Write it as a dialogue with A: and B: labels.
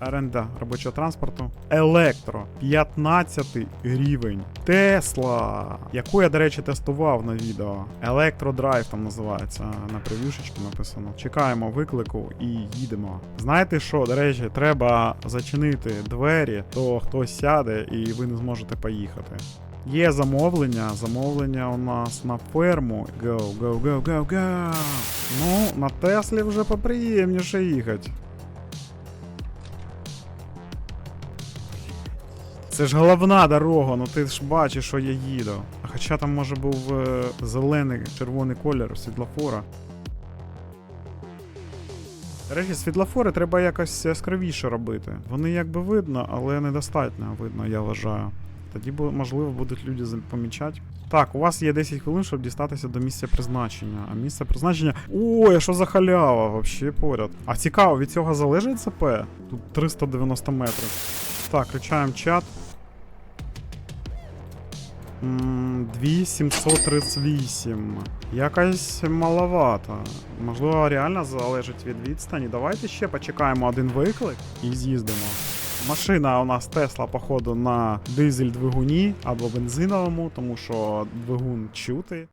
A: Оренда робочого транспорту. Електро. 15 рівень. Тесла. Яку я, до речі, тестував на відео. Електродрайв там називається. На прев'юшечці написано. Чекаємо виклику і їдемо. Знаєте що, до речі, треба зачинити двері, то хтось сяде і ви не зможете поїхати. Є замовлення. Замовлення у нас на ферму. Go, go, go, go, go. Ну, на Теслі вже поприємніше їхати. Це ж головна дорога, ну ти ж бачиш, що я їду. А хоча там може був е, зелений червоний колір світлофора. До речі, світлофори треба якось яскравіше робити. Вони якби видно, але недостатньо видно, я вважаю. Тоді, можливо, будуть люди помічати. Так, у вас є 10 хвилин, щоб дістатися до місця призначення. А місце призначення. Ой, а що за халява? Вообще поряд. А цікаво, від цього залежить ЦП? Тут 390 метрів. Так, включаємо чат. М, 2738. Якась маловато. Можливо, реально залежить від відстані. Давайте ще почекаємо один виклик і з'їздимо. Машина у нас Тесла, походу, на дизель двигуні або бензиновому, тому що двигун чути.